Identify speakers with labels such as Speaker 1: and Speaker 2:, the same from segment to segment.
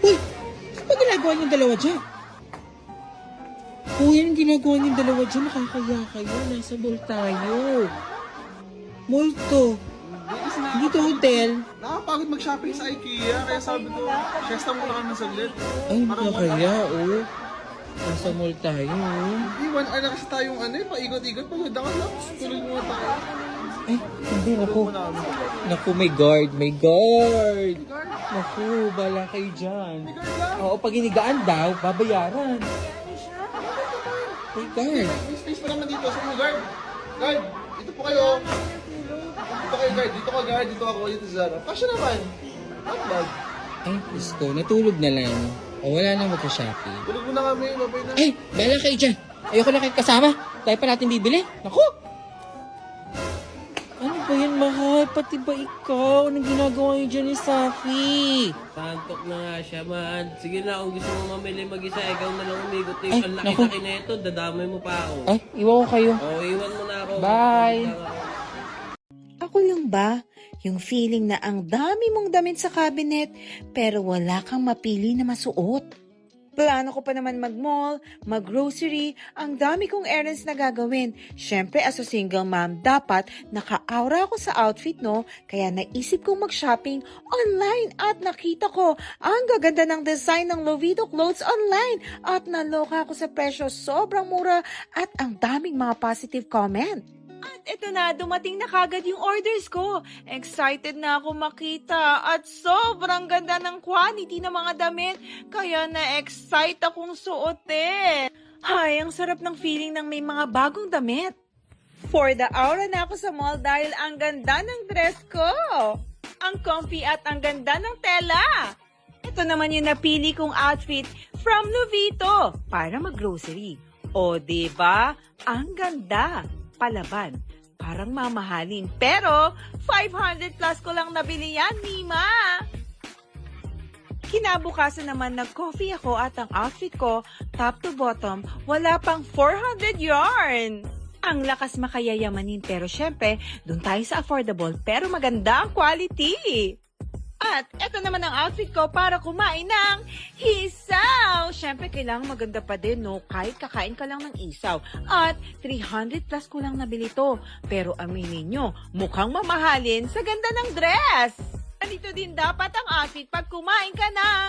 Speaker 1: Uy! Ano ba ginagawa niyong dalawa dyan? Uy, anong ginagawa niyong dalawa dyan? Nakakaya kayo. Nasa mall tayo. Mall to. Hindi to hotel.
Speaker 2: Nakapagod mag-shopping sa IKEA, kaya sabi ko, siesta muna kami saglit.
Speaker 1: Ay, nakakaya, oh. Nasa mall tayo, oh.
Speaker 2: Iwan, ay na kasi tayong ano eh, paikot-ikot, pagod ako lang. Tulog muna tayo.
Speaker 1: Ay, hindi, naku.
Speaker 2: Tulog muna kami.
Speaker 1: Naku, may guard, may guard. Naku, bala kayo dyan. Oo, pag inigaan daw, babayaran. May guard.
Speaker 2: May space pa naman dito. Sa guard. Guard, dito po kayo. Dito kayo guard, dito ka guard, dito ako, dito si Zara. Kasya naman. Not bad.
Speaker 1: Ay, ko, natulog na lang. O, wala na magka-shopping.
Speaker 2: Tulog muna kami, mabay na.
Speaker 1: Ay, bala kayo dyan. Ayoko na kayo kasama. Tayo pa natin bibili. Naku! Pati ba ikaw? Anong ginagawa niyo dyan ni Safi?
Speaker 3: Tantok na nga siya, man. Sige na, kung gusto mo mamili mag-isa, ikaw na lang umigot. Eh.
Speaker 1: Ay,
Speaker 3: Ang laki-laki na ito, dadamay mo pa ako.
Speaker 1: Ay, iwan ko kayo.
Speaker 3: Oo, iwan mo na ako.
Speaker 1: Bye.
Speaker 4: Ako lang ba? Yung feeling na ang dami mong damit sa cabinet pero wala kang mapili na masuot. Plano ko pa naman mag-mall, mag-grocery, ang dami kong errands na gagawin. Siyempre, as a single mom, dapat naka-aura ako sa outfit, no? Kaya naisip kong mag-shopping online at nakita ko ang gaganda ng design ng Lovito clothes online at naloka ako sa presyo, sobrang mura at ang daming mga positive comment. At eto na, dumating na kagad yung orders ko. Excited na ako makita at sobrang ganda ng quality ng mga damit. Kaya na-excite akong suotin. Hay, ang sarap ng feeling ng may mga bagong damit. For the aura na ako sa mall dahil ang ganda ng dress ko. Ang comfy at ang ganda ng tela. Ito naman yung napili kong outfit from Lovito para mag-grocery. O, di ba? Ang ganda. Palaban. Parang mamahalin. Pero, 500 plus ko lang nabili yan, Mima. Kinabukasan naman nag-coffee ako at ang outfit ko, top to bottom, wala pang 400 yarn. Ang lakas makayayamanin pero syempre, dun tayo sa affordable pero maganda ang quality. At eto naman ang outfit ko para kumain ng isaw. Siyempre, kailangan maganda pa din, no? Kahit kakain ka lang ng isaw. At 300 plus ko lang nabili to. Pero aminin nyo, mukhang mamahalin sa ganda ng dress. Ganito din dapat ang outfit pag kumain ka ng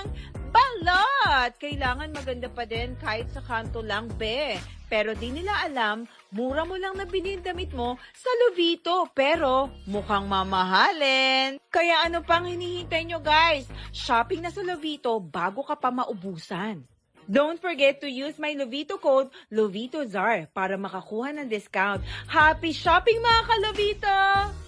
Speaker 4: balot. Kailangan maganda pa din kahit sa kanto lang, be. Pero di nila alam, mura mo lang nabili ang damit mo sa Lovito. Pero mukhang mamahalin. Kaya ano pang hinihintay nyo guys? Shopping na sa Lovito bago ka pa maubusan. Don't forget to use my Lovito code, LovitoZar, para makakuha ng discount. Happy shopping mga ka-Lovito!